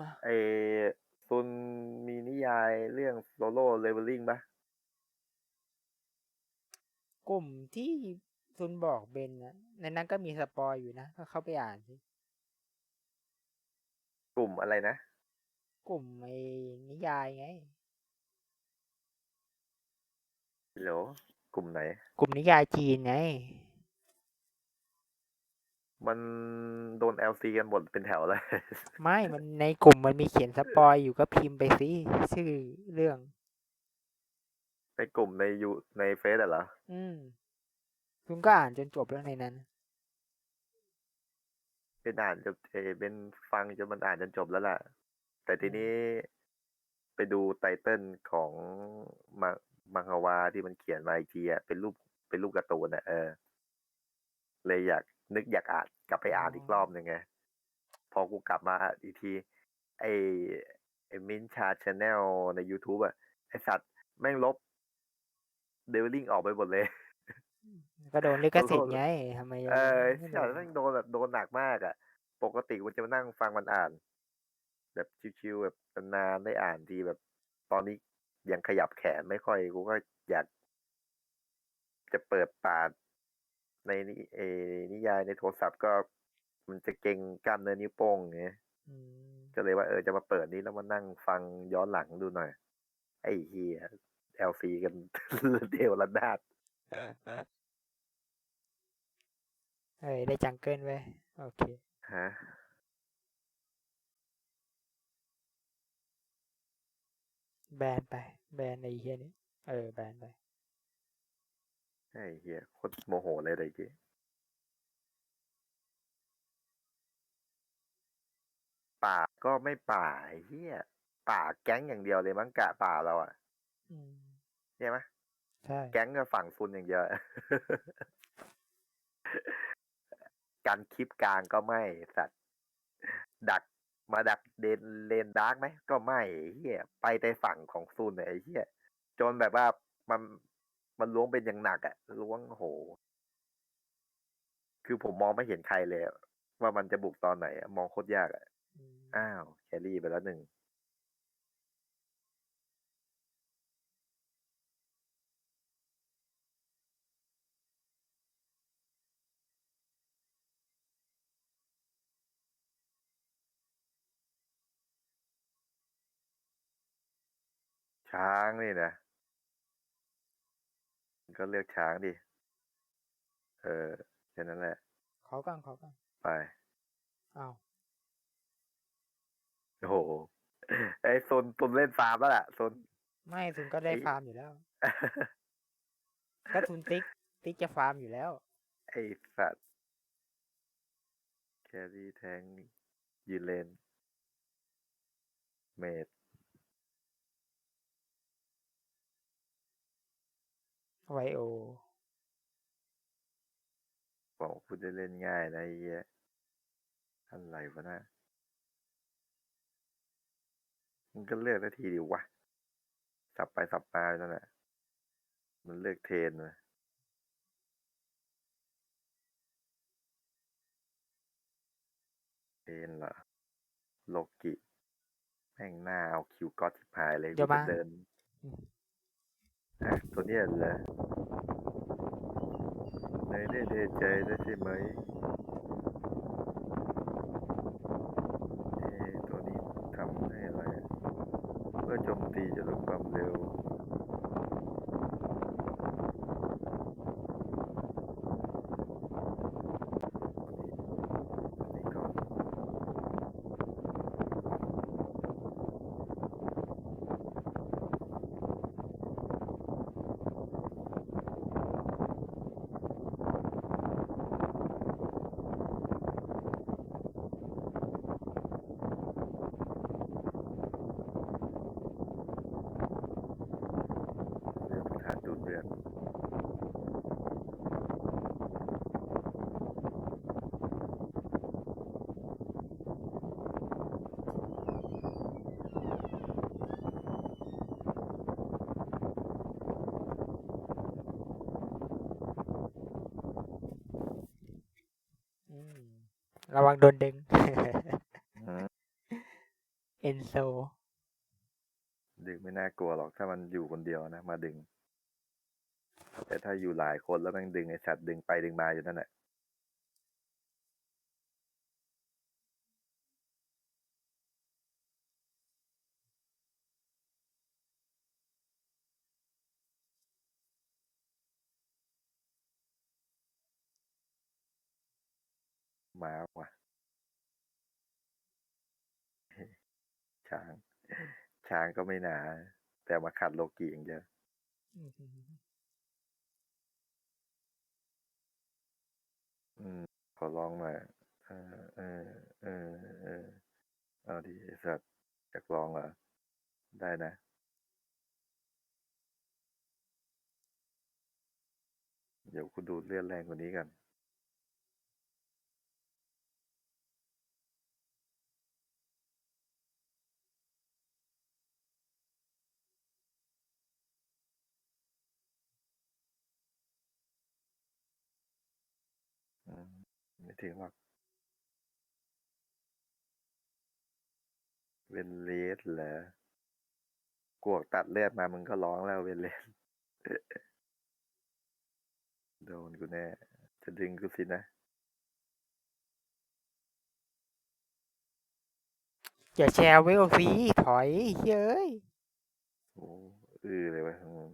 มาไอซุนมีนิยายเรื่องโซโล่เลเวลลิ่งปะกลุ่มที่ซุนบอกเบนนะในนั้นก็มีสปอยอยู่นะก็เข้าไปอ่านสิกลุ่มอะไรนะ กลุ่มไอ้นิยายไงฮัลโหลกลุ่มไหน กลุ่มนิยายจีนไง มันโดน LC กันหมดเป็นแถวเลย ไม่ มันในกลุ่มมันมีเขียนสปอยอยู่ก็พิมพ์ไปสิชื่อเรื่อง ในกลุ่มในยูในเฟซอะเหรอ อืม คุณก็อ่านจนจบแล้วในนั้น เป็นอ่านจนเออเป็นฟังจนมันอ่านจนจบแล้วล่ะ แต่ทีนี้ไปดูไตเติ้ลของมามังฮวาที่มันเขียนมาอีกทีอะเป็นรูปเป็นรูปการ์ตูนอะเออ เลยอยาก นึกอยากอ่านกลับไปอ่านอีกรอบหนึ่งไง พอกูกลับมาอ่านอีกที ไอไอมินชาชแนลใน YouTube อะไอสัตว์แม่งลบเดวิลลิงออกไปหมดเลย ก็โดนลิขสิทธิ์ไงทำไมเออไม่ที่แม่งโดนแบบโดนหนักมากอะ ปกติกูจะมานั่งฟังมันอ่าน แบบชิวๆแบบนานๆได้อ่านทีแบบตอนนี้ยังขยับแขนไม่ค่อยกูก็อยากจะเปิดปาด ในนิเออนิยายในโทรศัพท์ก็ มันจะเก่งกล้ามเนื้อนิ้วโป้งไงอืมก็เลยว่าเออจะมาเปิดนี้แล้วมานั่งฟังย้อนหลังดูหน่อย ไอ้เฮียเอลซีกันเดียวระนาดเอ้ยได้จังเกิลไว้ยโอเคฮะแบนไป แบนไอ้เฮียนี่เออ แบนไป ไอ้เฮียโคตรโมโหเลยเลยจีป่าก็ไม่ป่าไอ้เฮียป่าแก๊งอย่างเดียวเลยมั้งกะป่าเราอะอืมใช่ไหมใช่แก๊งก็ฝั่งซุนอย่างเดียว การคลิปกลางก็ไม่สัตว์ ดักมาดักเดนเลนดาร์กไหมก็ไม่ไอ้เฮียไปแต่ฝั่งของซุนเนี่ยไอ้เฮียจนแบบว่ามัน มันล้วงเป็นอย่างหนักอะล้วงโห คือผมมองไม่เห็นใครเลยอะว่ามันจะบุกตอนไหนอะมองโคตรยากอะอืมอ้าวแครี่ไปแล้วหนึ่งช้างนี่นะ ก็เลือกช้างดิ เออแค่นั้นแหละ ขอก่อนขอก่อนไป อ้าว โอ้โห ไอ้โซนตุนเล่นฟาร์มแล้วล่ะโซน ไม่ทุนก็ได้ไอ้ฟาร์มอยู่แล้ว ก็ทุนติ๊ก ติ๊กจะฟาร์มอยู่แล้ว ไอ้สัตว์ แครี่แทงยืนเลน เมด ไวโอ บอกคุณจะเล่นง่ายนะไอ้เหี้ยอะไรวะนะมันก็เลือกนาทีดิวะ สับไปสับมาอยู่นั่นแหละ มันเลือกเทรนนะเทรนเหรอโลกิ แม่งหน้าเอาคิวก็อตทิพายเลยเดี๋ยวกูมาจะเดิน อืมอะ ตัวนี้แหรอในได้เดใจได้ใช่ไหมเอะตัวนี้ทำให้อะไร เพื่อโจมตีจะลดความเร็วนี้ก่อนเรื่องฐานดูดเลือด อืม ระวังโดนดึงอืมเอนโซ ดึงไม่น่ากลัวหรอกถ้ามันอยู่คนเดียวนะ มาดึง แต่ถ้าอยู่หลายคนแล้วแมันดึงไอสัตว์ดึงไปดึงมาอยู่นั่นแหละมาว่ะ ช้าง ช้างก็ไม่หนา แต่มาขัดโลกีอย่างเดียวอือหืออืมขอลองหน่อยเออเออเออเออเอาดิไอ้สัตว์อยากลองเหรอ ได้นะเดี๋ยวคุณดูดเลือดแรงกว่านี้กัน ถึงหรอกเวนเลสเหรอกวกตัดเลือดมามึงก็ร้องแล้วเวนเลสโดนกูแน่ จะดึงกูสินะอย่าแชร์เวลซีถอยเฮ้ยโอ้อือเลยวะอืม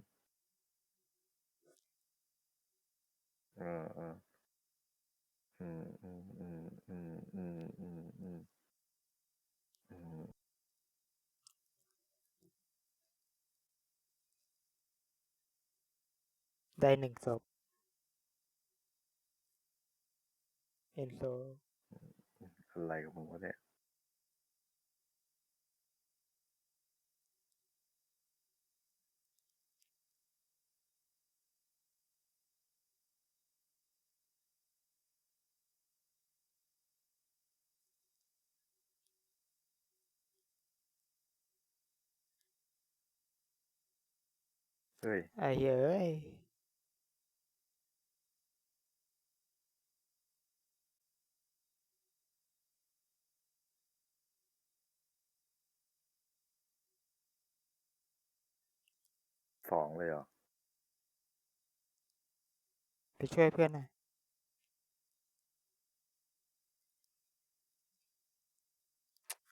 เออเออ อืมอืมอืมอืมอืมอืมอืมอืมได้หนึ่งศพเอนโซอะไรกับมึงวะเนี่ย เฮ้ยไอ้เฮ้ยสองเลยเหรอ ไปช่วยเพื่อนหน่อย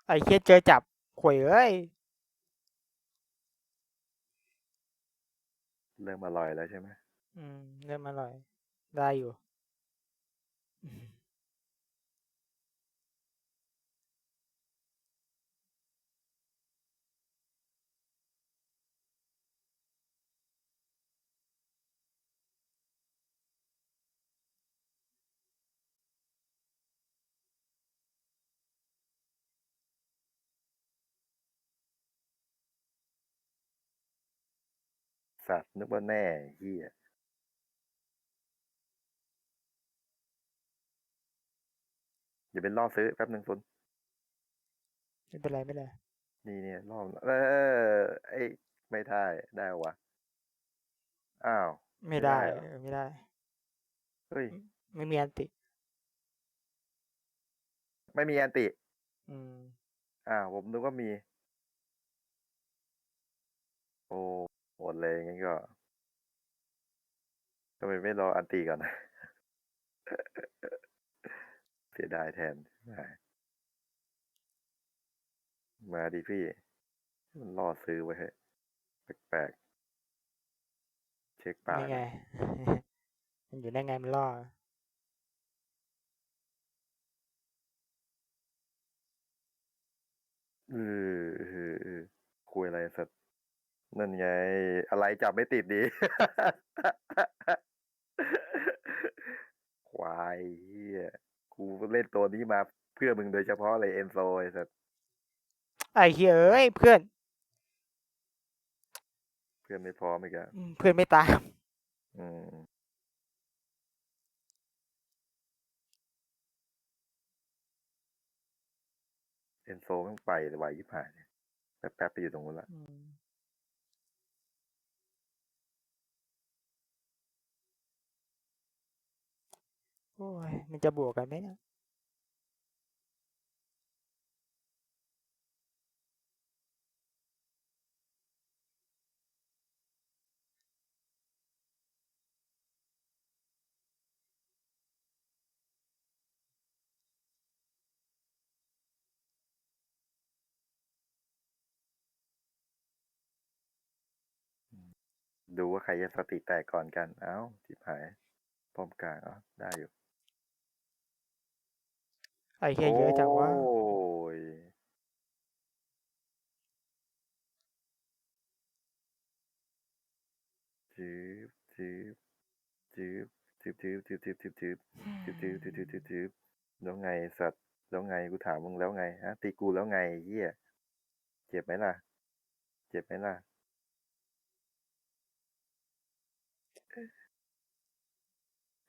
ไอ้เคียเจอจับข่วยเอ้ย เริ่มอร่อยแล้วใช่ไหมอืม เริ่มอร่อย ได้อยู่ สัตว์นึกว่าแน่เฮียอย่าเป็นล่อซื้อแป๊บหนึ่งซุนไม่เป็นไรไม่เป็นไรนี่เนี่ยล่อเออไอ้ยไม่ได้ได้วะอ้าว ไม่ได้ไม่ได้เหรอ เออไม่ได้เฮ้ย ไม่มีอันติ ไม่มีอันติ อืมอ้าวผมนึกว่ามี โอ้ โหดเลยงั้นก็ทำไมไม่รออันติก่อนนะเสียดายแทนมามาดิพี่ มันล่อซื้อไว้ให้แปลกๆ เช็คป่านี่ไง มันอยู่ได้ไงมันล่อเออเออเออคุยอะไรสัตว์นั่นไง อะไรจับไม่ติดดี ควายเฮียกูเล่นตัวนี้มาเพื่อมึงโดยเฉพาะเลยเอนโซไอ้สัตว์ไอ้เฮ้ยเอ้ยเพื่อน เพื่อนไม่พร้อมอีกอะอืมเพื่อนไม่ตาม อืมเอนโซต้องไปแต่ไหวยิบหายเนี่ยแป๊บๆไปอยู่ตรงนู้นละ อืม อ้ยมันจะบวกกันไหมนะดูว่าใครจะสติแตกก่อนกัน เอ้าทิบหายป้อมกลางอ๋อได้อยู่ ไอ้เหี้ยเยอะจังวะโอ้ยจืบจืบจืบจืบจืบจืบจืบจืบจืบจืบจืบจืบจืบจืบจืบแล้วไงสัตว์แล้วไงกูถามมึงแล้วไงฮะตีกูแล้วไงเฮียเจ็บไหมล่ะ เจ็บไหมล่ะ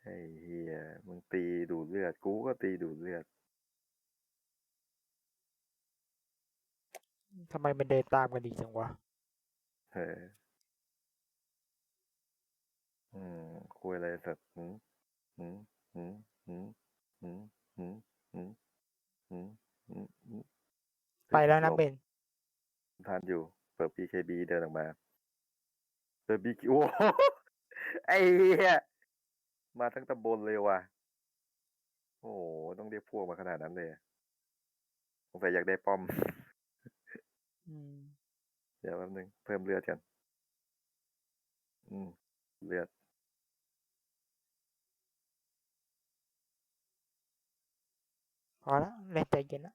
ไอ้เฮียมึงตีดูดเลือด กูก็ตีดูดเลือด ทำไมมันเดินตามกันดีจังวะเอออืมคุยอะไรสัตว์หืมหืมหืมหืมหืมหืมหืมหืมหืมหืมไปแล้วนะเบนทานอยู่ เปิด BKB เดินออกมา เปิด BK โอ้โหไอ้เหี้ยมาทั้งตำบลเลยว่ะ โอ้โหต้องเรียกพวกมาขนาดนั้นเลยสงสัยอยากได้ป้อม เดี๋ยวแป๊บนึงเพิ่มเลือดกัน อืม เลือด พอละเล่นใจเย็นละ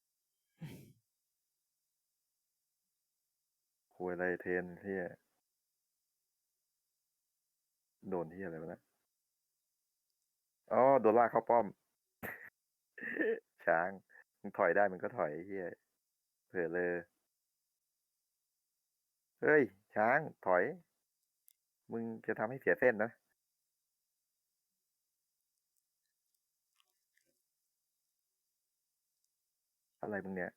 คุยอะไรเทรนเฮียโดนเฮียอะไรวะนะอ๋อโดนลากเข้าป้อม ช้าง มึงถอยได้มึงก็ถอยเฮียเผื่อเลย เฮ้ย ช้างถอย มึงจะทำให้เสียเส้นนะ อะไรมึงเนี่ย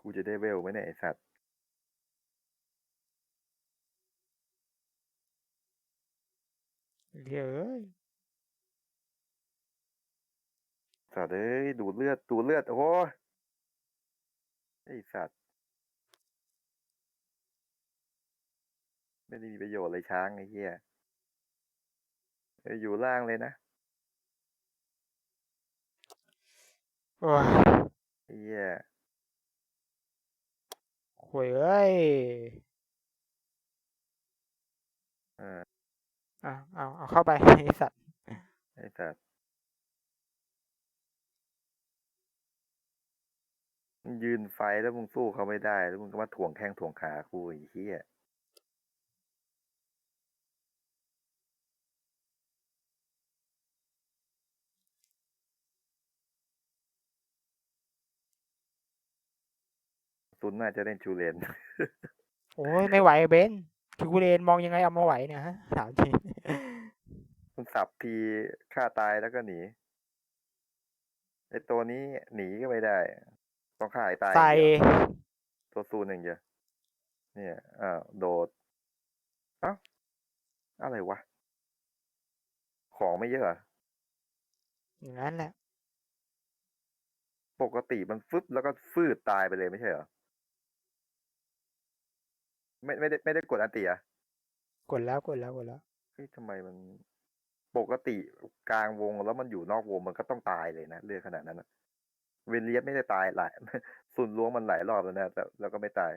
กูจะได้เวลไหมเนี่ยไอสัตว์ เดี๋ยวเอ้ย สัตว์เอ้ยดูดเลือดดูดเลือดโอ้โหไอสัตว์ไม่ได้มีประโยชน์เลยช้างไอ้เหี้ยเอออยู่ล่างเลยนะโอ้ยไอ้เหี้ยโวยเอ้ยเออ อะเอาเอาเข้าไปไอสัตว์ไอ้สัตว์ มึงยืนไฟแล้วมึงสู้เขาไม่ได้ แล้วมึงก็มาถ่วงแข้งถ่วงขากูไอ้เหี้ยตุนน่าจะเล่นชูเลน โอ้ยไม่ไหวเบนคือกูเรนมองยังไงเอามาไหวเนี่ยฮะถามจริงมันสับทีฆ่าตายแล้วก็หนีไอตัวนี้หนีก็ไม่ได้ ต้องฆ่าให้ตายอย่างใส่เดียวตัวซูนอย่างเดียวเนี่ยอ้าวโดดเอ้าอะไรวะ ของไม่เยอะเหรออย่างนั้นแหละปกติมันฟึบแล้วก็ฟืดตายไปเลยไม่ใช่เหรอไม่ไม่ได้ไม่ได้กดอันติอะกดแล้วกดแล้วกดแล้วเฮ้ยทำไมมัน ปกติกลางวงแล้วมันอยู่นอกวงมันก็ต้องตายเลยนะเลือดขนาดนั้นอะ เวเลียสไม่ได้ตายหลายสุนล้วงมันหลายรอบแล้วนะแต่แล้วก็ไม่ตาย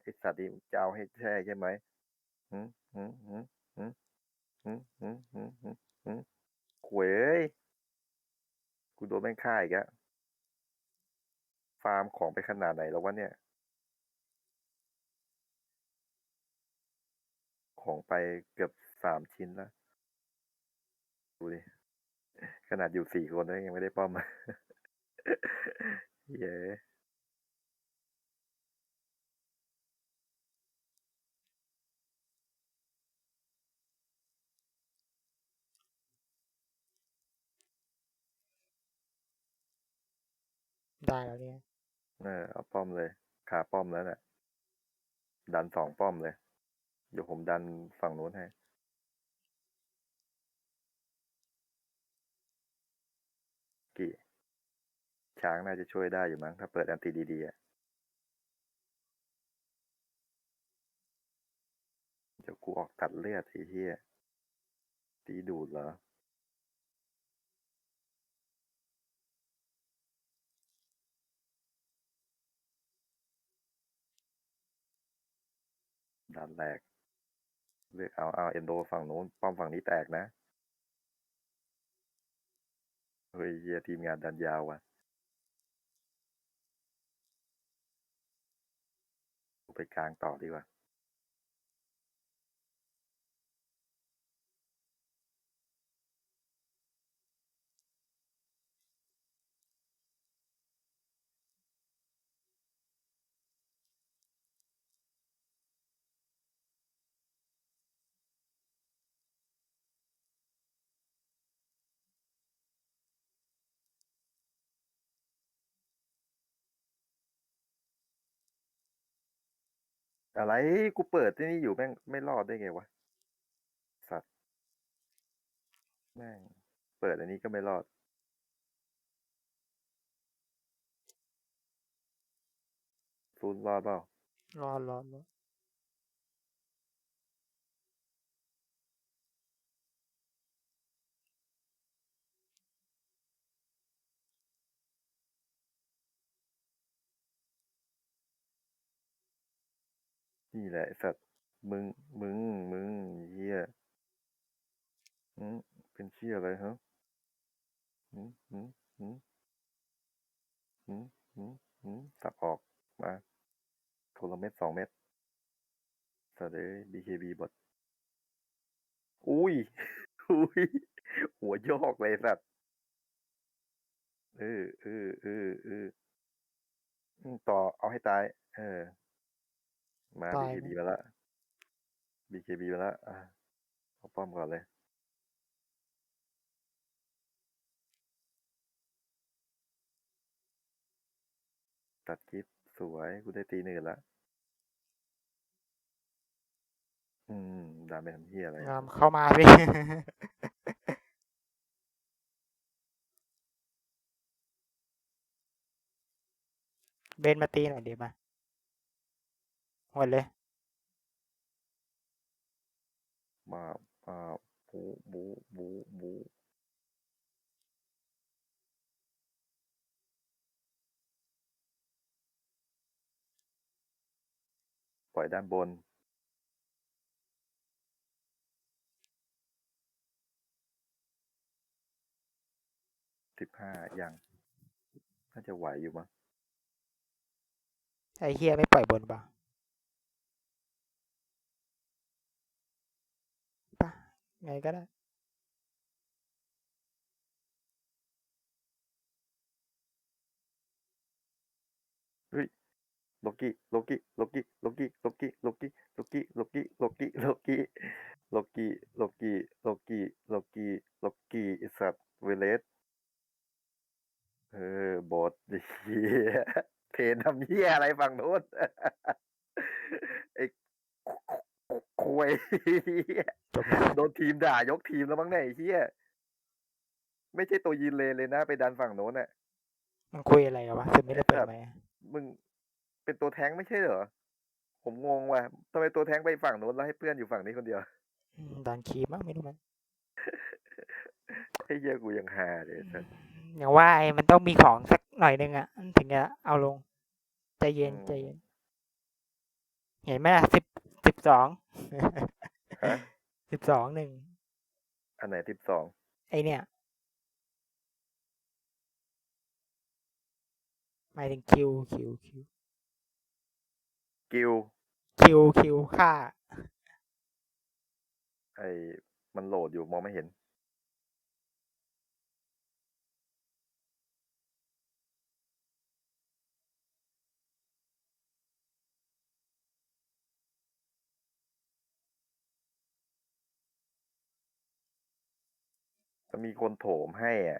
ไอสัตว์นี่จะเอาให้แช่ใช่ไหมหืมหืมหืมหืมหืมหืมหืมหืมขวยเอ้ยกูโดนแม่งฆ่าอีกแล้วฟาร์มของไปขนาดไหนแล้ววะเนี่ย ของไปเกือบสามชิ้นแล้ว ดูดิ ขนาดอยู่สี่คนแล้วยังไม่ได้ป้อม เย้ได้แล้วเนี่ยเออเอาป้อมเลยขาป้อมแล้วน่ะ ดันสองป้อมเลย เดี๋ยวผมดันฝั่งนู้นให้ ช้างน่าจะช่วยได้อยู่มั้ง ถ้าเปิดแอันตีดีๆเดี๋ยวกูออกตัดเลือดทีเฮียตีดูดเหรอดันแหกเลือกเอาเอาเอ็นโดฝั่งนู้นป้อมฝั่งนี้แตกนะ เฮ้ยเยียทีมงานดันยาวอะ ไปกลางต่อดีกว่า อะไรกูเปิดที่นี่อยู่แม่งไม่รอดได้ไงวะ สัตว์ แม่ง เปิดอันนี้ก็ไม่รอด ซูนรอดเปล่ารอรอรอ นี่แหละสัตว์มึง มึง มึงเฮียอืมเป็นเชี่ยอะไรฮะอืมอืมอืมอืมอืมอืมสับออกมาโทรเม็ดสองเม็ดสัตว์เอ้ย BKB บดอุ้ย อุ้ย หัวโยกเลยสัตว์เออเออเออเอออืมต่อเอาให้ตาย เออ มา ตาย BKB ไหมมาละ BKB มาละอะเอาป้อมก่อนเลย ตัดคลิปสวยกูได้ตีหนึ่งละ อืมดามไปทำเฮียอะไรงามเข้ามาสิเบนมาตีหน่อยดีมา หมดเลยมามาบูบูบูบูปล่อยด้านบน สิบห้ายัง น่าจะไหวอยู่มั้งไอ้เฮียไม่ปล่อยบนป่ะป่ะ ไงก็ได้โลกิโลกิโลกิโลกิโลกิโลกิโลกิโลกิโลกิโลกิโลกิโลกิโลกิโลกิโลกิไอสัตว์เวเลสเออบอดเฮียเพนทำเฮียอะไรฝั่งโน้นไอ้ คุยจบแล้วโดนทีมด่ายกทีมแล้วมั้งเนี่ยไอ้เฮียไม่ใช่ตัวยืนเลนเลยนะ ไปดันฝั่งโน้นน่ะ มันคุยอะไรกันวะถึงไม่ได้เปิดไหมค์มึงเป็นตัวแท้งไม่ใช่เหรอ ผมงงว่ะทำไมตัวแท้งไปฝั่งโน้นแล้วให้เพื่อนอยู่ฝั่งนี้คนเดียวอืมดันคีมั้งไม่รู้มันไอ้เหี้ยกูยังหาเลยสัสอย่างว่าไอ้มันต้องมีของสักหน่อยนึงอะถึงจะเอาลงใจเย็นใจเย็น เห็นไหมล่ะสิบสิบสองฮะ สิบสองหนึ่งอันไหนทิปสองไอเนี่ย หมายถึงคิวคิวคิวกิลคิวคิวค่าไอ้มันโหลดอยู่มองไม่เห็น จะมีคนโถมให้อะ